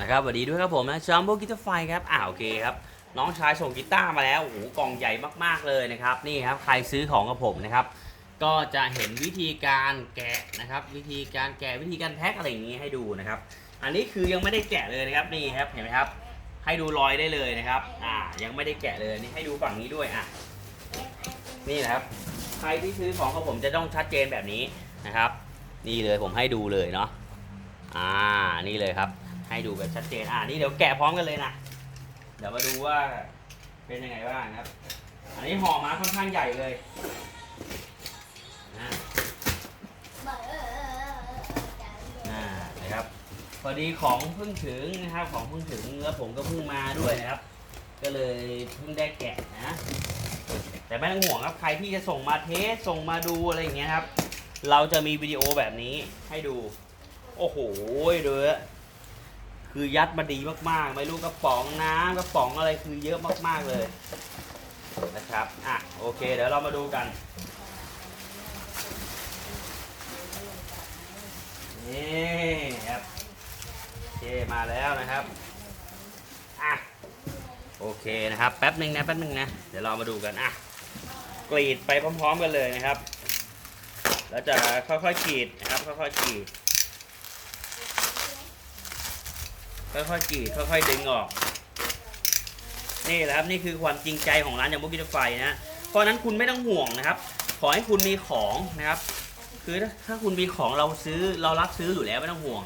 นะครับสวัสดีด้วยครับผมนะจัมโบกีตาร์ไฟครับอ่าโอเคครับ น้องชายส่งกีตาร์มาแล้วโอ้โหกล่องใหญ่มากๆเลยนะครับ นี่ครับใครซื้อของกับผมนะครับ ก็จะเห็นวิธีการแกะนะครับ วิธีการแกะวิธีการแพ็คอะไรอย่างนี้ให้ดูนะครับ อันนี้คือยังไม่ได้แกะเลยนะครับนี่ครับเห็นไหมครับ ให้ดูรอยได้เลยนะครับ อ่ายังไม่ได้แกะเลยนี่ให้ดูฝั่งนี้ด้วยอะนี่นะครับ ใครที่ซื้อของกับผมจะต้องชัดเจนแบบนี้นะครับ นี่เลยผมให้ดูเลยเนาะอ่านี่เลยครับ ให้ดูแบบชัดเจน อ่านี่เดี๋ยวแกะพร้อมกันเลยนะ เดี๋ยวมาดูว่าเป็นยังไงบ้างครับ อันนี้ห่อมาค่อนข้างใหญ่เลยนะนะครับ พอดีของเพิ่งถึงนะครับ ของเพิ่งถึงแล้วผมก็เพิ่งมาด้วยนะครับ ก็เลยเพิ่งได้แกะนะ แต่ไม่ต้องห่วงครับ ใครที่จะส่งมาเทส ส่งมาดูอะไรอย่างเงี้ยครับ เราจะมีวิดีโอแบบนี้ให้ดู โอ้โหดูฮะ คือยัดมาดีมากๆ ไม่รู้กระป๋องน้ำกระป๋องอะไรคือเยอะมากๆเลยนะครับอะโอเค เดี๋ยวเรามาดูกันนี่ครับโอเคมาแล้วนะครับอะโอเคนะครับแป๊บหนึ่งนะแป๊บหนึ่งนะเดี๋ยวเรามาดูกันอะกรีดไปพร้อม ๆ กันเลยนะครับ แล้วจะค่อยๆกรีดนะครับค่อยๆกรีด ค่อยๆกรีดค่อยๆดึงออก นี่แหละครับนี่คือความจริงใจของร้านยำบุกิตไฟนะเพราะฉะนั้นคุณไม่ต้องห่วงนะครับ ขอให้คุณมีของนะครับ คือถ้าถ้าคุณมีของเราซื้อเรารับซื้ออยู่แล้วไม่ต้องห่วง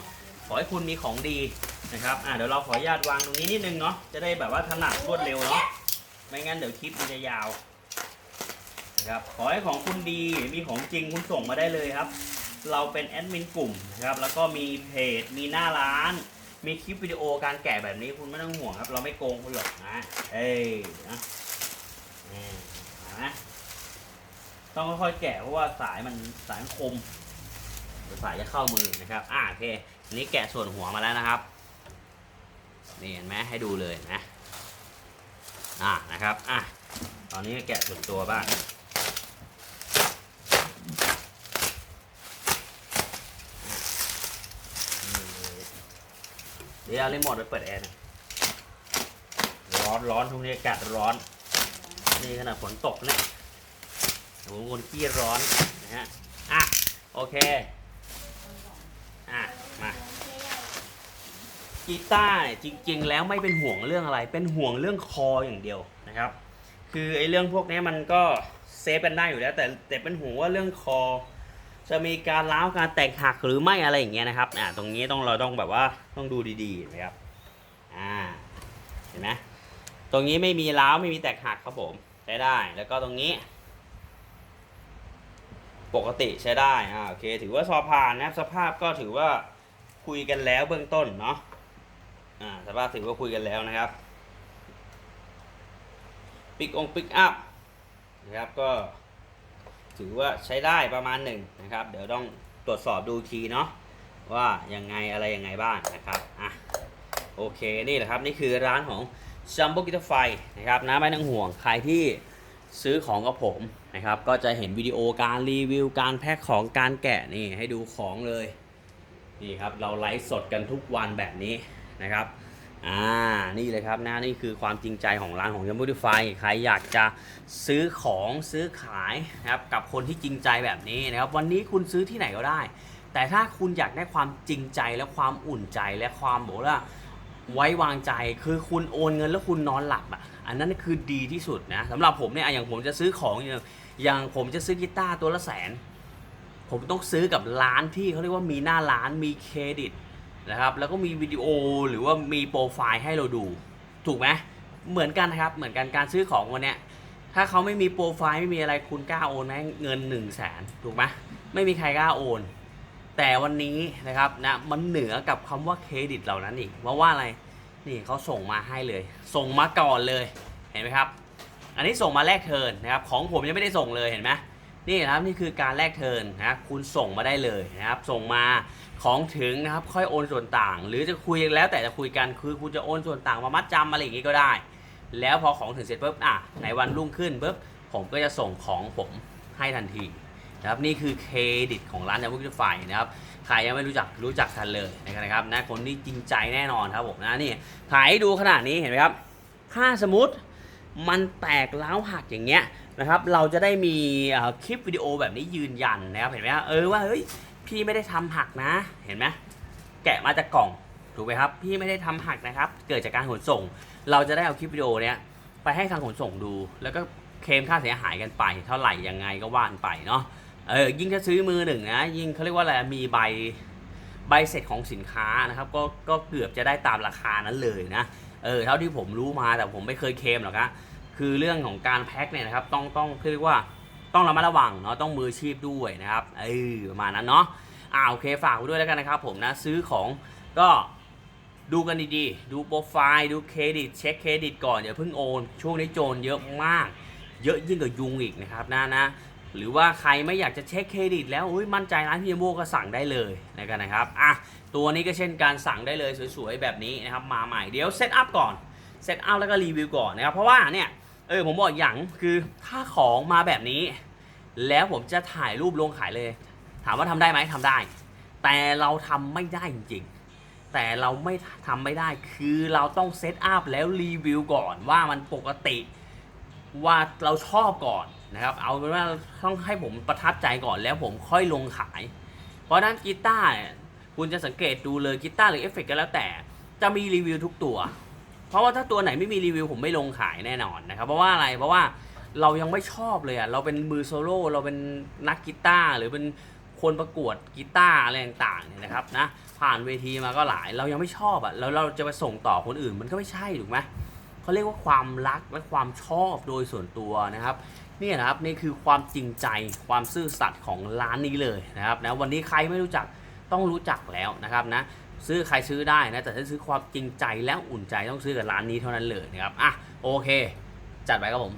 ขอให้คุณมีของดีนะครับอ่าเดี๋ยวเราขออนุญาตวางตรงนี้นิดนึงเนาะจะได้แบบว่าถนัดรวดเร็วเนาะไม่งั้นเดี๋ยวคลิปมันจะยาวนะครับขอให้ของคุณดีมีของจริงคุณส่งมาได้เลยครับ เราเป็นแอดมินกลุ่มนะครับแล้วก็มีเพจมีหน้าร้าน มีคลิปวิดีโอการแกะแบบนี้คุณไม่ต้องห่วงครับ เราไม่โกงคุณหรอกนะ เอ้ยนะนี่เห็นไหมต้องค่อยๆแกะเพราะว่าสายมันสายมันคมสายจะเข้ามือนะครับ อ่าโอเคนนี้แกะส่วนหัวมาแล้วนะครับ นี่เห็นไหมให้ดูเลยนะ อ่านะครับ อะ ตอนนี้แกะส่วนตัวบ้าง ดี๋ยวเอารีโมทไปเปิดแอร์หนะร้อนร้อนทุกนี้อากาศร้อน นี่ขนาดฝนตกเนะผมคนขี้ร้อนนะฮะ อะ โอเค อะ มากีตาร์เนี่ยจริง ๆ แล้วไม่เป็นห่วงเรื่องอะไร เป็นห่วงเรื่องคออย่างเดียวนะครับ คือไอ้เรื่องพวกนี้มันก็เซฟกันได้อยู่แล้ว แต่แต่เป็นห่วงว่าเรื่องคอ จะมีการล้าวการแตกหักหรือไม่อะไรอย่างเงี้ยนะครับอ่าตรงนี้ต้องเราต้องแบบว่าต้องดูดีๆนะครับอ่าเห็นไหมตรงนี้ไม่มีล้าวไม่มีแตกหักครับผมใช้ได้แล้วก็ตรงนี้ ปกติใช้ได้อ่าโอเค ถือว่าสอบผ่านนะครับสภาพก็ถือว่าคุยกันแล้วเบื้องต้นเนาะอ่าสภาพถือว่าคุยกันแล้วนะครับปิกองปิกอัพนะครับก็ ถือว่าใช้ได้ประมาณหนึ่งนะครับ เดี๋ยวต้องตรวจสอบดูทีเนาะว่ายังไงอะไรยังไงบ้างนะครับอะโอเคนี่แหละครับนี่คือร้านของ Jumbo g i t a r f i นะครับนะไม่ต้องห่วงใครที่ซื้อของกับผมนะครับ ก็จะเห็นวิดีโอการรีวิวการแพ็คของการแกะนี่ให้ดูของเลยนี่ครับเราไลฟ์สดกันทุกวันแบบนี้นะครับ อ่า นี่เลยครับนะนี่คือความจริงใจของร้านของ Jumbo g i t a r f i ใครอยากจะซื้อของซื้อขายนะครับกับคนที่จริงใจแบบนี้นะครับ วันนี้คุณซื้อที่ไหนก็ได้ แต่ถ้าคุณอยากได้ความจริงใจและความอุ่นใจและความบอกว่าไว้วางใจคือคุณโอนเงินแล้วคุณนอนหลับอะ อันนั้นคือดีที่สุดนะสำหรับผมเนี่ยอะอย่างผมจะซื้อของอย่างอย่างผมจะซื้อกีตาร์ตัวละแสน ผมต้องซื้อกับร้านที่เขาเรียกว่ามีหน้าร้านมีเครดิต นะครับแล้วก็มีวิดีโอหรือว่ามีโปรไฟล์ให้เราดู ถูกไหมเหมือนกันนะครับเหมือนกันการซื้อของวันเนี้ยถ้าเขาไม่มีโปรไฟล์ไม่มีอะไรคุณกล้าโอนไหมเงิน1นึ่งแสนถูกไหมไม่มีใครกล้าโอน แต่วันนี้นะครับนะมันเหนือกับคำว่าเครดิตเหล่านั้นอีกเพราะว่าอะไรนี่เขาส่งมาให้เลย ส่งมาก่อนเลยเห็นไหมครับ อันนี้ส่งมาแลกเทินนะครับของผมยังไม่ได้ส่งเลยเห็นไหม นี่นะครับนี่คือการแลกเทินนะคุณส่งมาได้เลยนะครับ ส่งมาของถึงนะครับ ค่อยโอนส่วนต่าง หรือจะคุยแล้วแต่จะคุยกันคือคุณจะโอนส่วนต่างมามัดจำอะไรอย่างงี้ก็ได้ แล้วพอของถึงเสร็จปุ๊บอะในวันรุ่งขึ้นปุ๊บผมก็จะส่งของผมให้ทันทีนะครับนี่คือเครดิตของร้านยาวุฒิไฟนะครับใครยังไม่รู้จักรู้จักกันเลยนะครับนะคนที่จริงใจแน่นอนครับผมนะนี่ถ่ายให้ดูขนาดนี้เห็นไหมครับ ถ้าสมมติมันแตกแล้วหักอย่างเงี้ย นะครับเราจะได้มีคลิปวิดีโอแบบนี้ยืนยันนะครับเห็นไหมเออว่าเฮ้ยพี่ไม่ได้ทำหักนะเห็นไหมแกะมาจากกล่องถูกไหมครับพี่ไม่ได้ทำหักนะครับ เกิดจากการขนส่ง เราจะได้เอาคลิปวิดีโอเนี้ยไปให้ทางขนส่งดู แล้วก็เคลมค่าเสียหายกันไป เท่าไหร่ยังไงก็ว่านไปเนาะเออยิ่งถ้าซื้อมือหนึ่งนะยิ่งเขาเรียกว่าอะไรมีใบใบเสร็จของสินค้านะครับก็ก็เกือบจะได้ตามราคานั้นเลยนะเออเท่าที่ผมรู้มาแต่ผมไม่เคยเคลมหรอกนะ คือเรื่องของการแพ็คเนี่ยนะครับต้องต้องเรียกว่าต้องระมัดระวังเนาะต้องมืออาชีพด้วยนะครับเออประมาณนั้นเนาะอ่าโอเคฝากไว้ด้วยแล้วกันนะครับผมนะซื้อของก็ดูกันดีๆ ดูโปรไฟล์ดูเครดิตเช็คเครดิตก่อนอย่าเพิ่งโอน ช่วงนี้โจรเยอะมาก เยอะยิ่งกว่ายุงอีกนะครับนะนะหรือว่าใครไม่อยากจะเช็คเครดิตแล้วอุ้ยมั่นใจร้านพี่ยมก็สั่งได้เลยนะครับนะครับอะตัวนี้ก็เช่นการสั่งได้เลยสวยๆแบบนี้นะครับมาใหม่เดี๋ยวเซตอัพก่อนเซตอัพแล้วก็รีวิวก่อนนะครับเพราะว่าเนี่ย เออผมบอกอย่างคือถ้าของมาแบบนี้ แล้วผมจะถ่ายรูปลงขายเลย ถามว่าทำได้ไหมทำได้ แต่เราทำไม่ได้จริงๆ แต่เราไม่ทำไม่ได้คือเราต้องเซตอัพแล้วรีวิวก่อนว่ามันปกติว่าเราชอบก่อนนะครับ เอาเป็นว่าต้องให้ผมประทับใจก่อนแล้วผมค่อยลงขาย เพราะนั้นกีตาร์คุณจะสังเกตดูเลยกีตาร์หรือเอฟเฟกต์ก็แล้วแต่ จะมีรีวิวทุกตัว เพราะว่าถ้าตัวไหนไม่มีรีวิวผมไม่ลงขายแน่นอนนะครับ เพราะว่าอะไรเพราะว่าเรายังไม่ชอบเลยอะเราเป็นมือโซโล่เราเป็นนักกีตาร์หรือเป็นคนประกวดกีตาร์อะไรต่างๆเนี่ยนะครับนะผ่านเวทีมาก็หลาย เรายังไม่ชอบอะแล้วเราจะไปส่งต่อคนอื่นมันก็ไม่ใช่ถูกไหมเขาเรียกว่าความรักและความชอบโดยส่วนตัวนะครับนี่นะครับนี่คือความจริงใจความซื่อสัตย์ของร้านนี้เลยนะครับนะวันนี้ใครไม่รู้จักต้องรู้จักแล้วนะครับนะ ซื้อใครซื้อได้นะแต่ถ้าซื้อความจริงใจแล้วอุ่นใจต้องซื้อกับร้านนี้เท่านั้นเลยนะครับอะโอเค จัดไปครับผม